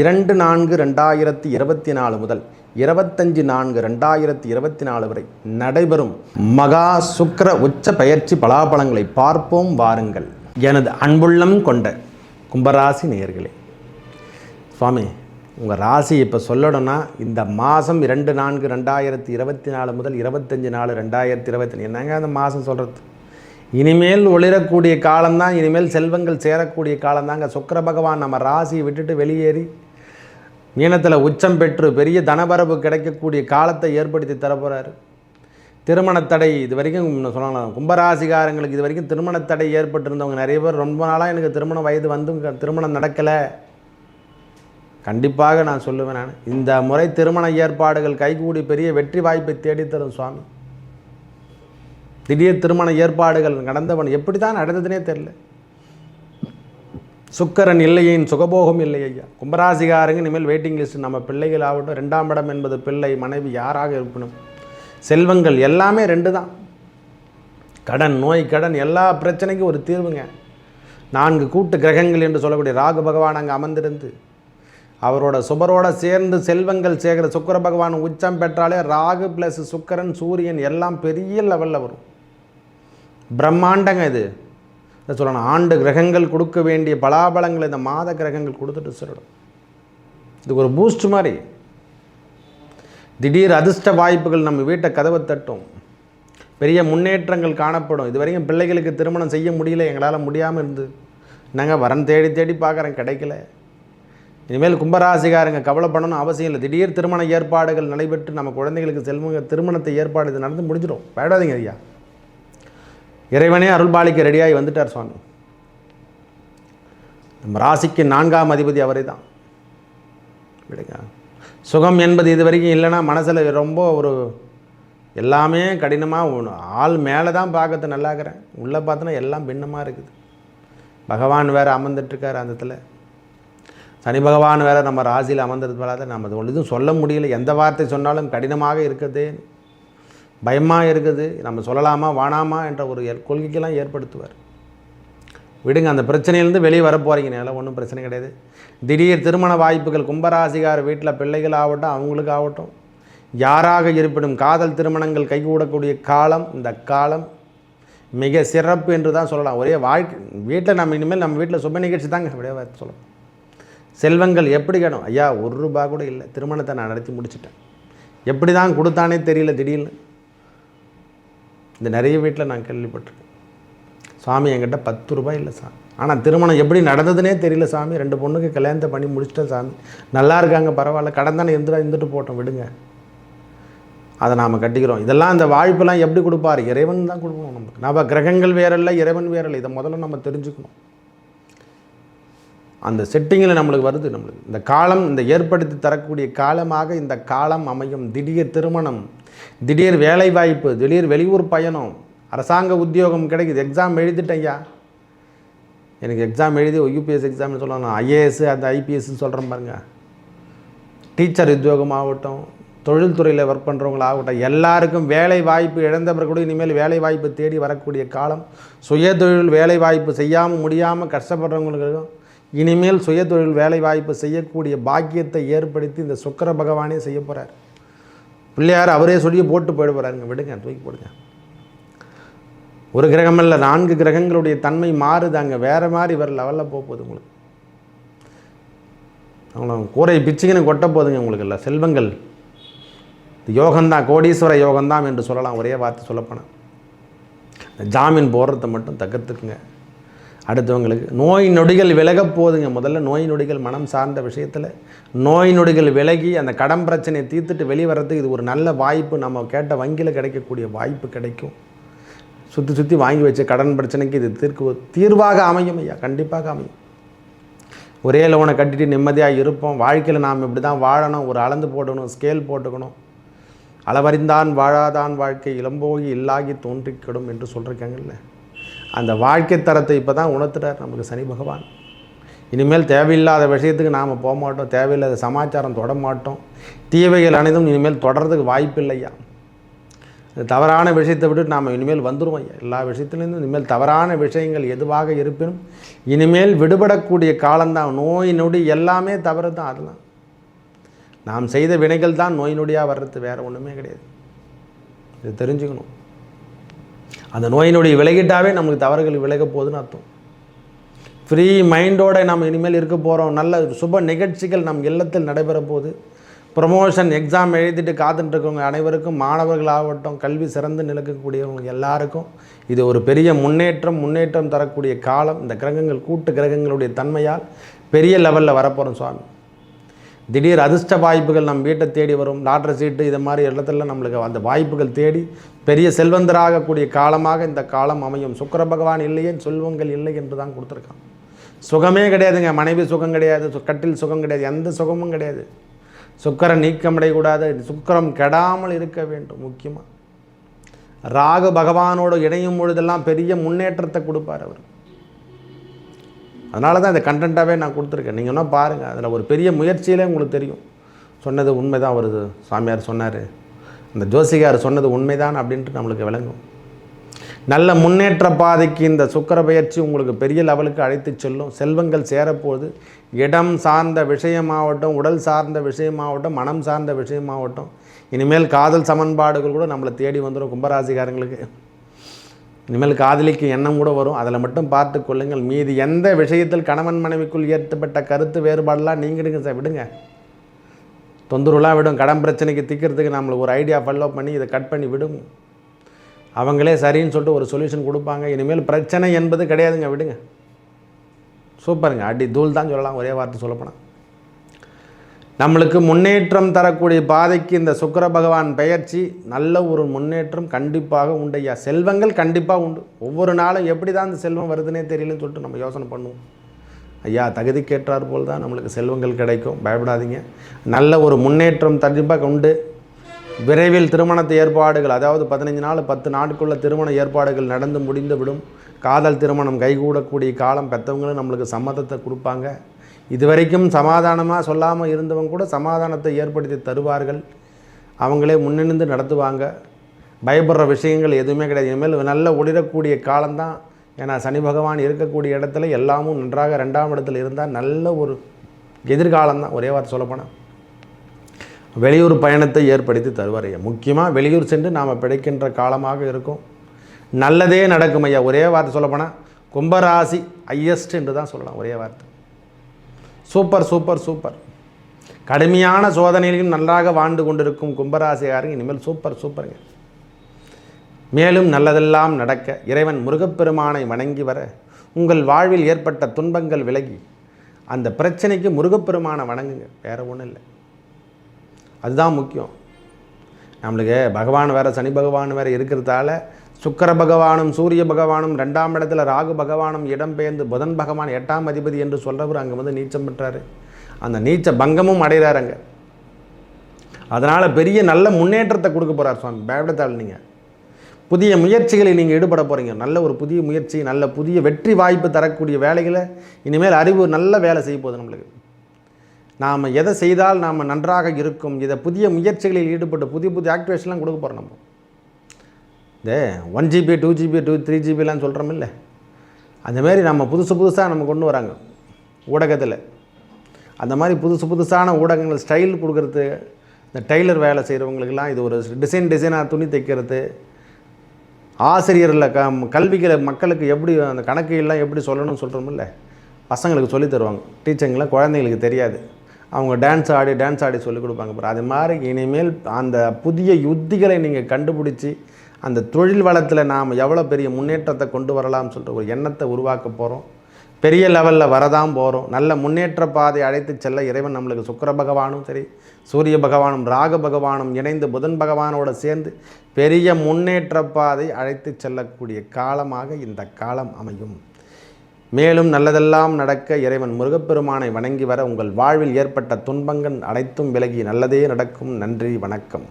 இரண்டு நான்கு ரெண்டாயிரத்தி இருபத்தி நாலு முதல் இருபத்தஞ்சு நான்கு ரெண்டாயிரத்தி இருபத்தி நாலு வரை நடைபெறும் மகா சுக்கர உச்ச பயிற்சி பலாபலங்களை பார்ப்போம் வாருங்கள். எனது அன்புள்ளம் கொண்ட கும்பராசி நேயர்களே சுவாமி உங்கள் ராசி இப்போ சொல்லணும்னா இந்த மாதம் இரண்டு நான்கு ரெண்டாயிரத்தி இருபத்தி நாலு முதல் இருபத்தஞ்சி நாலு ரெண்டாயிரத்தி இருபத்தி என்னங்க அந்த மாதம் சொல்கிறது இனிமேல் ஒளிரக்கூடிய காலம்தான் இனிமேல் செல்வங்கள் சேரக்கூடிய காலம்தாங்க. சுக்கர பகவான் நம்ம ராசியை விட்டுட்டு வெளியேறி மீனத்தில் உச்சம் பெற்று பெரிய தனபரவு கிடைக்கக்கூடிய காலத்தை ஏற்படுத்தி தரப்போகிறாரு திருமணத்தடை இது வரைக்கும் சொல்லலாம். கும்பராசிகாரங்களுக்கு இது வரைக்கும் திருமணத்தடை ஏற்பட்டிருந்தவங்க நிறைய பேர் ரொம்ப நாளாக எனக்கு திருமண வயது வந்தும் திருமணம் நடக்கலை. கண்டிப்பாக நான் சொல்லுவேன் நான். இந்த முறை திருமண ஏற்பாடுகள் கைகூடி பெரிய வெற்றி வாய்ப்பை தேடித்தரும் சுவாமி. திடீர் திருமண ஏற்பாடுகள் நடந்தவன் எப்படி தான் நடந்ததுனே தெரில சுக்கரன் இல்லையின் சுகபோகம் இல்லை ஐயா. கும்பராசிகாரங்க இனிமேல் வெயிட்டிங் லிஸ்ட் நம்ம பிள்ளைகள் ஆகட்டும் ரெண்டாம் இடம் என்பது பிள்ளை மனைவி யாராக இருக்கணும்? செல்வங்கள் எல்லாமே ரெண்டு தான் கடன் நோய் கடன் எல்லா பிரச்சனைக்கும் ஒரு தீர்வுங்க. நான்கு கூட்டு கிரகங்கள் என்று சொல்லக்கூடிய ராகு பகவான் அங்கே அமர்ந்திருந்து அவரோட சுபரோட சேர்ந்து செல்வங்கள் சேர்க்கிற சுக்கிர பகவான் உச்சம் பெற்றாலே ராகு ப்ளஸ் சுக்கரன் சூரியன் எல்லாம் பெரிய லெவலில் வரும். பிரம்மாண்டங்க இது. இதை சொல்லணும் ஆண்டு கிரகங்கள் கொடுக்க வேண்டிய பலாபலங்களை இந்த மாத கிரகங்கள் கொடுத்துட்டு சொல்லிடும் இதுக்கு ஒரு பூஸ்ட் மாதிரி. திடீர் அதிர்ஷ்ட வாய்ப்புகள் நம்ம வீட்டை கதவை தட்டும். பெரிய முன்னேற்றங்கள் காணப்படும். இது வரைக்கும் பிள்ளைகளுக்கு திருமணம் செய்ய முடியல எங்களால் முடியாமல் இருந்து. நாங்கள் வரன் தேடி தேடி பார்க்குறேன் கிடைக்கல. இனிமேல் கும்பராசிகாரங்க கவலைப்படணும் அவசியம் இல்லை. திடீர் திருமண ஏற்பாடுகள் நடைபெற்று நம்ம குழந்தைகளுக்கு செல்வங்க திருமணத்தை ஏற்பாடு இது நடந்து முடிஞ்சிடும். பயடாதீங்க ஐயா. இறைவனே அருள்பாலிக்கு ரெடியாகி வந்துட்டார் சுவாமி. நம்ம ராசிக்கு நான்காம் அதிபதி அவரே தான் விடுங்க. சுகம் என்பது இது வரைக்கும் இல்லைன்னா மனசில் ரொம்ப ஒரு எல்லாமே கடினமாக ஆள் மேலே தான் பார்க்கறது நல்லாக்கிறேன். உள்ளே பார்த்தோன்னா எல்லாம் பின்னமாக இருக்குது. பகவான் வேறு அமர்ந்துட்டுருக்கார் அந்த இடத்துல. சனி பகவான் வேறு நம்ம ராசியில் அமர்ந்ததுனால நம்ம அது ஒன்றும் சொல்ல முடியல. எந்த வார்த்தை சொன்னாலும் கடினமாக இருக்கிறதே. பயமாக இருக்குது நம்ம சொல்லலாமா வானாமா என்ற ஒரு கொள்கைக்கெல்லாம் ஏற்படுத்துவார். விடுங்க அந்த பிரச்சனையிலேருந்து வெளியே வர போகிறீங்க நேரம் ஒன்றும் பிரச்சனை கிடையாது. திடீர் திருமண வாய்ப்புகள் கும்பராசிகார் வீட்டில் பிள்ளைகள் ஆகட்டும் அவங்களுக்கு ஆகட்டும். யாராக இருப்பினும் காதல் திருமணங்கள் கைகூடக்கூடிய காலம் இந்த காலம் மிக சிறப்பு என்று தான் சொல்லலாம். ஒரே வாழ்க்கை வீட்டில் நம்ம இனிமேல் நம்ம வீட்டில் சுப நிகழ்ச்சி தாங்க அப்படியே சொல்லலாம். செல்வங்கள் எப்படி கேடும்? ஐயா ஒரு ரூபா கூட இல்லை. திருமணத்தை நான் நடத்தி முடிச்சிட்டேன். எப்படி தான் கொடுத்தானே தெரியல திடீர்னு. இந்த நிறைய வீட்டில் நான் கேள்விப்பட்டிருக்கேன். சாமி என்கிட்ட பத்து ரூபாய் இல்லை சாமி. ஆனால் திருமணம் எப்படி நடந்ததுனே தெரியல சாமி. ரெண்டு பொண்ணுக்கு கல்யாணத்தை பண்ணி முடிச்சிட்டேன் சாமி. நல்லா இருக்காங்க பரவாயில்ல. கடன் தானே இருந்துடா இருந்துட்டு போட்டோம் விடுங்க. அதை நாம் கட்டிக்கிறோம். இதெல்லாம் அந்த வாய்ப்பெல்லாம் எப்படி கொடுப்பார்? இறைவன் தான் கொடுக்கணும் நமக்கு. நம்ம கிரகங்கள் வேறல்ல இறைவன் வேறல்ல. இதை முதல்ல நம்ம தெரிஞ்சுக்கணும். அந்த செட்டிங்கில் நம்மளுக்கு வருது நம்மளுக்கு. இந்த காலம் இந்த ஏற்படுத்தி தரக்கூடிய காலமாக இந்த காலம் அமையும். திடீர் திருமணம். திடீர் வேலை வாய்ப்பு திடீர் வெளியூர் பயணம் அரசாங்க உத்தியோகம் கிடைக்குது. எக்ஸாம் எழுதிட்டேன் எனக்கு எக்ஸாம் எழுதி யூபிஎஸ் எக்ஸாம்னு சொல்லலாம் ஐஏஎஸ் அந்த ஐபிஎஸ்ன்னு சொல்கிறேன் பாருங்கள் டீச்சர் உத்தியோகம் ஆகட்டும் தொழில்துறையில் ஒர்க் பண்ணுறவங்களாகட்டும் எல்லாருக்கும் வேலை வாய்ப்பு இழந்தவர் கூட இனிமேல் வேலை வாய்ப்பு தேடி வரக்கூடிய காலம். சுயதொழில் வேலை வாய்ப்பு செய்யாமல் முடியாமல் கஷ்டப்படுறவங்களுக்கும் இனிமேல் சுயதொழில் வேலை வாய்ப்பு செய்யக்கூடிய பாக்கியத்தை ஏற்படுத்தி இந்த சுக்கர பகவானே செய்ய போகிறார் பிள்ளையார் அவரே சொல்லி போட்டு போயிட போகிறாருங்க விடுங்க தூக்கி போடுங்க. ஒரு கிரகம் இல்லை நான்கு கிரகங்களுடைய தன்மை மாறுது அங்கே வேறு மாதிரி வேறு லெவலில் போக போகுது உங்களுக்கு. அவங்கள கூரை பிச்சுக்கின்னு கொட்ட போதுங்க உங்களுக்கு இல்லை செல்வங்கள். யோகந்தான் கோடீஸ்வர யோகந்தான் என்று சொல்லலாம். ஒரே வார்த்தை சொல்லப்போனேன் இந்த ஜாமீன் போடுறத மட்டும் தகர்த்துக்குங்க. அடுத்தவங்களுக்கு நோய் நொடிகள் விலகப் போகுதுங்க. முதல்ல நோய் நொடிகள் மனம் சார்ந்த விஷயத்தில். நோய் நொடிகள் விலகி அந்த கடன் பிரச்சனையை தீர்த்துட்டு வெளியே வர்றதுக்கு இது ஒரு நல்ல வாய்ப்பு. நம்ம கேட்ட வங்கியில் கிடைக்கக்கூடிய வாய்ப்பு கிடைக்கும். சுற்றி சுற்றி வாங்கி வச்ச கடன் பிரச்சனைக்கு இது தீர்க்கு தீர்வாக அமையும் ஐயா. கண்டிப்பாக அமையும். ஒரே லோனை கட்டிட்டு நிம்மதியாக இருப்போம். வாழ்க்கையில் நாம் இப்படி தான் வாழணும். ஒரு அளந்து போடணும் ஸ்கேல் போட்டுக்கணும். அளவறிந்தான் வாழாதான் வாழ்க்கை. இளம்போகி இல்லாகி தோன்றிக்கிடும் என்று சொல்லியிருக்காங்கல்ல அந்த வாழ்க்கை தரத்தை இப்போ தான் உணர்த்துறார் நமக்கு சனி பகவான். இனிமேல் தேவையில்லாத விஷயத்துக்கு நாம் போக மாட்டோம். தேவையில்லாத சமாச்சாரம் தொட மாட்டோம். தீவைகள் அனைத்தும் இனிமேல் தொடர்றதுக்கு வாய்ப்பு இல்லையா தவறான விஷயத்தை விட்டு நாம் இனிமேல் வந்துடுவோம் ஐயா. எல்லா விஷயத்துலேருந்தும் இனிமேல் தவறான விஷயங்கள் எதுவாக இருப்பினும் இனிமேல் விடுபடக்கூடிய காலம்தான். நோய் நொடி எல்லாமே தவறு தான் அதெல்லாம். நாம் செய்த வினைகள் தான் நோய் நொடியாக வர்றது. வேறு ஒன்றுமே கிடையாது. இது தெரிஞ்சுக்கணும். அந்த நோய் நொடி விலகிட்டாவே நமக்கு தவறுகள் விலக போகுதுன்னு அர்த்தம். ஃப்ரீ மைண்டோட நம்ம இனிமேல் இருக்க போகிறோம் நல்ல சுப நிகழ்ச்சிகள் நம் இல்லத்தில் நடைபெற போகுது. ப்ரொமோஷன் எக்ஸாம் எழுதிட்டு காத்துட்டு இருக்கவங்க அனைவருக்கும் மாணவர்களாகட்டும் கல்வி சிறந்து நிலக்கக்கூடியவங்க எல்லாருக்கும் இது ஒரு பெரிய முன்னேற்றம் முன்னேற்றம் தரக்கூடிய காலம். இந்த கிரகங்கள் கூட்டு கிரகங்களுடைய தன்மையால் பெரிய லெவலில் வரப்போகிறோம் சுவாமி. திடீர் அதிர்ஷ்ட வாய்ப்புகள் நம் வீட்டை தேடி வரும். லாட்ரி சீட்டு இது மாதிரி இடத்துல நம்மளுக்கு அந்த வாய்ப்புகள் தேடி பெரிய செல்வந்தராகக்கூடிய காலமாக இந்த காலம் அமையும். சுக்கர பகவான் இல்லையே செல்வங்கள் இல்லை என்று தான் கொடுத்துருக்கான். சுகமே கிடையாதுங்க. மனைவி சுகம் கிடையாது சு- கட்டில் சுகம் கிடையாது எந்த சுகமும் கிடையாது. சுக்கரம் நீக்கமடையக்கூடாது. சுக்கரம் கெடாமல் இருக்க வேண்டும் முக்கியமாக ராகு பகவானோடு இணையும் பொழுதெல்லாம் பெரிய முன்னேற்றத்தை கொடுப்பார் அவர். அதனால தான் இந்த கண்டென்ட்டாகவே நான் கொடுத்துருக்கேன். நீங்கள் ஒன்றும் பாருங்கள் அதில் ஒரு பெரிய முயற்சியிலே உங்களுக்கு தெரியும். சொன்னது உண்மைதான் வருது சாமியார் சொன்னார். இந்த ஜோசிகார் சொன்னது உண்மைதான் அப்படின்ட்டு நம்மளுக்கு விளங்கும். நல்ல முன்னேற்ற பாதைக்கு இந்த சுக்கர பயிற்சி உங்களுக்கு பெரிய லெவலுக்கு அழைத்து செல்லும். செல்வங்கள் சேரப்போது இடம் சார்ந்த விஷயமாகட்டும் உடல் சார்ந்த விஷயமாகட்டும் மனம் சார்ந்த விஷயமாகட்டும் இனிமேல் காதல் சமன்பாடுகள் கூட நம்மளை தேடி வந்துடும் கும்பராசிகாரங்களுக்கு இனிமேல் காதலிக்கு எண்ணம் கூட வரும். அதில் மட்டும் பார்த்து கொள்ளுங்கள். மீதி எந்த விஷயத்தில் கணவன் மனைவிக்குள் ஏற்பட்ட கருத்து வேறுபாடெல்லாம் நீங்கிடுங்க சார். விடுங்க. தொந்தரவுலாம் விடும் கடன் பிரச்சனைக்கு திக்கிறதுக்கு நம்மளுக்கு ஒரு ஐடியா ஃபாலோ பண்ணி இதை கட் பண்ணி விடும். அவங்களே சரின்னு சொல்லிட்டு ஒரு சொல்யூஷன் கொடுப்பாங்க. இனிமேல் பிரச்சனை என்பது கிடையாதுங்க விடுங்க. சூப்பருங்க. அடி தூள் தான் சொல்லலாம் ஒரே வார்த்தை சொல்லப்போனால் நம்மளுக்கு முன்னேற்றம் தரக்கூடிய பாதைக்கு இந்த சுக்கிர பகவான் பெயர்ச்சி நல்ல ஒரு முன்னேற்றம் கண்டிப்பாக உண்டு ஐயா. செல்வங்கள் கண்டிப்பாக உண்டு. ஒவ்வொரு நாளும் எப்படி தான் இந்த செல்வம் வருதுன்னே தெரியலன்னு சொல்லிட்டு நம்ம யோசனை பண்ணுவோம். ஐயா தகுதிக்கேற்றார் போல் தான் நம்மளுக்கு செல்வங்கள் கிடைக்கும். பயப்படாதீங்க. நல்ல ஒரு முன்னேற்றம் கண்டிப்பாக உண்டு. விரைவில் திருமணத்து ஏற்பாடுகள் அதாவது பதினஞ்சு நாள் பத்து நாட்குள்ள திருமண ஏற்பாடுகள் நடந்து முடிந்து விடும் காதல் திருமணம் கைகூடக்கூடிய காலம் பெற்றவங்களும் நம்மளுக்கு சம்மதத்தை கொடுப்பாங்க. இதுவரைக்கும் சமாதானமாக சொல்லாமல் இருந்தவங்க கூட சமாதானத்தை ஏற்படுத்தி தருவார்கள். அவங்களே முன்னிருந்து நடத்துவாங்க. பயப்படுற விஷயங்கள் எதுவுமே கிடையாது. இனிமேல் நல்ல ஒளிரக்கூடிய காலம்தான். ஏன்னா சனி பகவான் இருக்கக்கூடிய இடத்துல எல்லாமும் நன்றாக ரெண்டாம் இடத்துல இருந்தால் நல்ல ஒரு எதிர்காலம் தான் ஒரே வார்த்தை சொல்லப்போனால் வெளியூர் பயணத்தை ஏற்படுத்தி தருவார் ஐயா. முக்கியமாக வெளியூர் சென்று நாம் பிழைக்கின்ற காலமாக இருக்கும். நல்லதே நடக்கும் ஐயா ஒரே வார்த்தை சொல்லப்போனால் கும்பராசி ஐயஸ்ட் என்று தான் சொல்லலாம் ஒரே வார்த்தை. Super super super. கடுமையான சோதனையிலும் நன்றாக வாழ்ந்து கொண்டிருக்கும் கும்பராசிகாரங்க இனிமேல் சூப்பர் சூப்பருங்க. மேலும் நல்லதெல்லாம் நடக்க இறைவன் முருகப்பெருமானை வணங்கி வர உங்கள் வாழ்வில் ஏற்பட்ட துன்பங்கள் விலகி அந்த பிரச்சனைக்கு முருகப்பெருமானை வணங்குங்க. வேறு ஒன்றும் இல்லை. அதுதான் முக்கியம். நம்மளுக்கு பகவான் வேறு சனி பகவான் வேறு இருக்கிறதால சுக்கர பகவானும் சூரிய பகவானும் ரெண்டாம் இடத்துல ராகு பகவானும் இடம்பெயர்ந்து புதன் பகவான் எட்டாம் அதிபதி என்று சொல்கிறவர் அங்கே வந்து நீச்சம் பெற்றார். அந்த நீச்ச பங்கமும் அடைகிறார் அங்கே. அதனால் பெரிய நல்ல முன்னேற்றத்தை கொடுக்க போகிறார் சுவாமி. பயப்படத்தாள் நீங்கள் புதிய முயற்சிகளில் நீங்கள் ஈடுபட போகிறீங்க நல்ல ஒரு புதிய முயற்சி நல்ல புதிய வெற்றி வாய்ப்பு தரக்கூடிய வேலைகளை இனிமேல் அறிவு நல்ல வேலை செய்ய போகுது நம்மளுக்கு. நாம் எதை செய்தால் நாம் நன்றாக இருக்கும் இதை புதிய முயற்சிகளில் ஈடுபட்டு புதிய புதிய ஆக்டிவேஷன்லாம் கொடுக்க போகிறோம் நம்ம. இந்த one GB two GB two three ஜிபிலாம் சொல்கிறோம் இல்லை? அந்தமாரி நம்ம புதுசு புதுசாக நம்ம கொண்டு வராங்க. ஊடகத்தில். அந்த மாதிரி புதுசு புதுசான ஊடகங்கள் ஸ்டைல் கொடுக்குறது இந்த டெய்லர் வேலை செய்கிறவங்களுக்கெல்லாம் இது ஒரு டிசைன் டிசைனாக துணி தைக்கிறது ஆசிரியரில் க கல்விகளை மக்களுக்கு எப்படி அந்த கணக்கு எல்லாம் எப்படி சொல்லணும்னு சொல்கிறோமில்ல பசங்களுக்கு சொல்லி தருவாங்க. டீச்சருங்களாம் குழந்தைங்களுக்கு தெரியாது. அவங்க டான்ஸ் ஆடி டான்ஸ் ஆடி சொல்லிக் கொடுப்பாங்க பாரு. அது மாதிரி இனிமேல் அந்த புதிய யுத்திகளை நீங்கள் கண்டுபிடிச்சி அந்த தொழில் வளத்தில் நாம் எவ்வளோ பெரிய முன்னேற்றத்தை கொண்டு வரலாம்னு சொல்லிட்டு ஒரு எண்ணத்தை உருவாக்க போகிறோம் பெரிய லெவலில் வரதான் போகிறோம் நல்ல முன்னேற்ற பாதை அழைத்து செல்ல இறைவன் நம்மளுக்கு சுக்கிர பகவானும் சரி சூரிய பகவானும் ராக பகவானும் இணைந்து புதன் பகவானோடு சேர்ந்து பெரிய முன்னேற்ற பாதை அழைத்து செல்லக்கூடிய காலமாக இந்த காலம் அமையும். மேலும் நல்லதெல்லாம் நடக்க இறைவன் முருகப்பெருமானை வணங்கி வர உங்கள் வாழ்வில் ஏற்பட்ட துன்பங்கள் அனைத்தும் விலகி நல்லதே நடக்கும். நன்றி வணக்கம்.